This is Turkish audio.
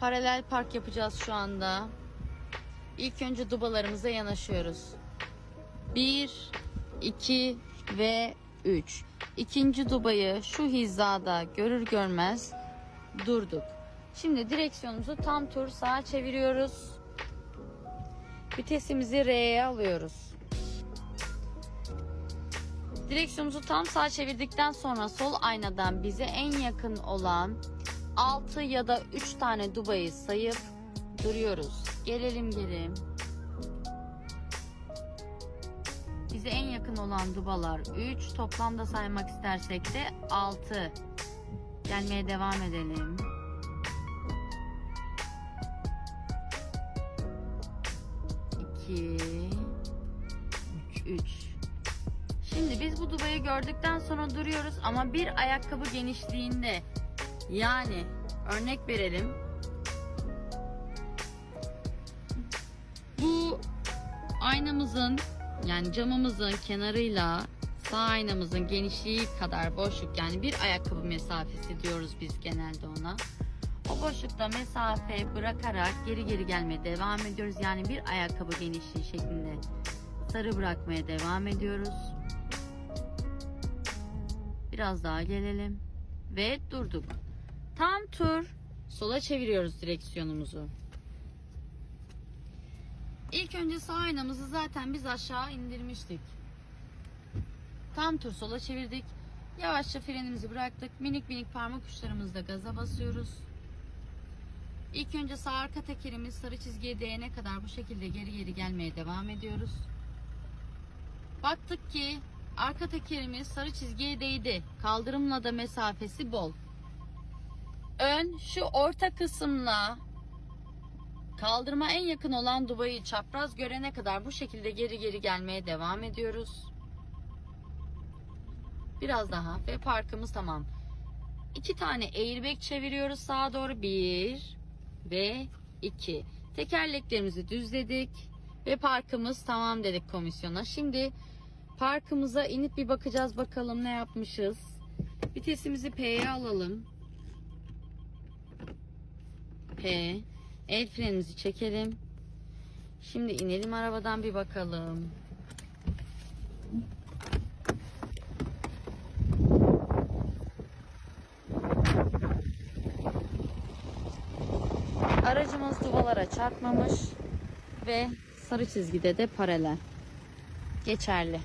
Paralel park yapacağız şu anda. İlk önce dubalarımıza yanaşıyoruz. 1, 2 ve 3. İkinci dubayı şu hizada görür görmez durduk. Şimdi direksiyonumuzu tam tur sağa çeviriyoruz. Vitesimizi R'ye alıyoruz. Direksiyonumuzu tam sağa çevirdikten sonra sol aynadan bize en yakın olan 6 ya da 3 tane dubayı sayıp duruyoruz. Gelelim gelelim. Bize en yakın olan dubalar 3. Toplamda saymak istersek de 6. Gelmeye devam edelim. İki, üç. Şimdi biz bu dubayı gördükten sonra duruyoruz ama bir ayakkabı genişliğinde. Yani örnek verelim. Bu aynamızın yani camımızın kenarıyla sağ aynamızın genişliği kadar boşluk yani bir ayakkabı mesafesi diyoruz biz genelde ona. O boşlukta mesafe bırakarak geri geri gelmeye devam ediyoruz. Yani bir ayakkabı genişliği şeklinde sarı bırakmaya devam ediyoruz. Biraz daha gelelim ve durduk. Tam tur sola çeviriyoruz direksiyonumuzu. İlk önce sağ aynamızı zaten biz aşağı indirmiştik. Tam tur sola çevirdik. Yavaşça frenimizi bıraktık. Minik minik parmak uçlarımızla gaza basıyoruz. İlk önce sağ arka tekerimiz sarı çizgiye değene kadar bu şekilde geri geri gelmeye devam ediyoruz. Baktık ki arka tekerimiz sarı çizgiye değdi. Kaldırımla da mesafesi bol. Ön şu orta kısımla kaldırıma en yakın olan dubayı çapraz görene kadar bu şekilde geri geri gelmeye devam ediyoruz. Biraz daha ve parkımız tamam. İki tane airbag çeviriyoruz sağa doğru. Bir ve iki. Tekerleklerimizi düzledik ve parkımız tamam dedik komisyona. Şimdi parkımıza inip bir bakacağız bakalım ne yapmışız. Vitesimizi P'ye alalım. P. El frenimizi çekelim. Şimdi inelim arabadan bir bakalım. Aracımız duvalara çarpmamış ve sarı çizgide de paralel. Geçerli.